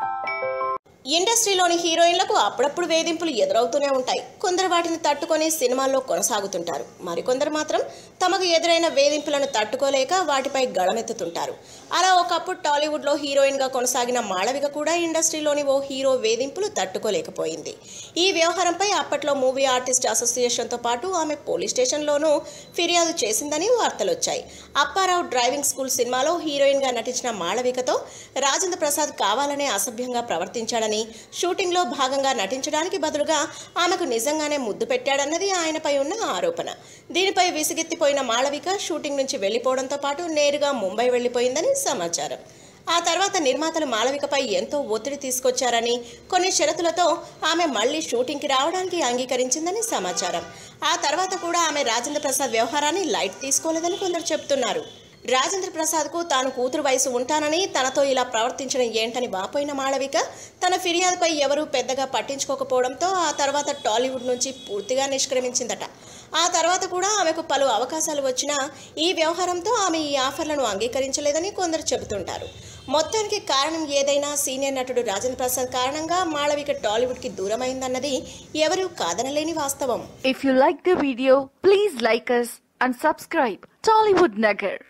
thank you ఇండస్ట్రీలోని హీరోయిన్లకు అప్పుడప్పుడు వేధింపులు ఎదురవుతూనే ఉంటాయి. కొందరు వాటిని తట్టుకొని సినిమాల్లో కొనసాగుతుంటారు. మరికొందరు మాత్రం తమకు ఎదురైన వేధింపులను తట్టుకోలేక వాటిపై గళమెత్తుతుంటారు. అలా ఒకప్పుడు టాలీవుడ్లో హీరోయిన్గా కొనసాగిన మాళవిక కూడా ఇండస్ట్రీలోని ఓ హీరో వేధింపులు తట్టుకోలేకపోయింది. ఈ వ్యవహారంపై అప్పట్లో మూవీ ఆర్టిస్ట్ అసోసియేషన్తో పాటు ఆమె పోలీస్ స్టేషన్లోనూ ఫిర్యాదు చేసిందని వార్తలొచ్చాయి. అప్పారావు డ్రైవింగ్ స్కూల్ సినిమాలో హీరోయిన్గా నటించిన మాళవికతో రాజేంద్ర ప్రసాద్ కావాలనే అసభ్యంగా ప్రవర్తించాడని షూటింగ్లో భాగంగా నటించడానికి బదులుగా ఆమెకు నిజంగానే ముద్దు పెట్టాడన్నది ఆయనపై ఉన్న ఆరోపణ. దీనిపై విసిగెత్తిపోయిన మాళవిక షూటింగ్ నుంచి వెళ్ళిపోవడంతో పాటు నేరుగా ముంబై వెళ్ళిపోయిందని సమాచారం. ఆ తర్వాత నిర్మాతలు మాళవికపై ఎంతో ఒత్తిడి తీసుకొచ్చారని కొన్ని షరతులతో ఆమె మళ్ళీ షూటింగ్కి రావడానికి అంగీకరించిందని సమాచారం. ఆ తర్వాత కూడా ఆమె రాజేంద్ర ప్రసాద్ వ్యవహారాన్ని లైట్ తీసుకోలేదని కొందరు చెబుతున్నారు రాజేంద్ర ప్రసాద్కు తాను కూతురు వయసు ఉంటానని తనతో ఇలా ప్రవర్తించడం ఏంటని వాపోయిన మాళవిక తన ఫిర్యాదుపై ఎవరూ పెద్దగా పట్టించుకోకపోవడంతో ఆ తర్వాత టాలీవుడ్ నుంచి పూర్తిగా నిష్క్రమించిందట. ఆ తర్వాత కూడా ఆమెకు పలు అవకాశాలు వచ్చినా ఈ వ్యవహారంతో ఆమె ఈ ఆఫర్లను అంగీకరించలేదని కొందరు చెబుతుంటారు. మొత్తానికి కారణం ఏదైనా సీనియర్ నటుడు రాజేంద్ర ప్రసాద్ కారణంగా మాళవిక టాలీవుడ్కి దూరమైందన్నది ఎవరూ కాదనలేని వాస్తవం. If you like the video please like us and subscribe Tollywood Nagar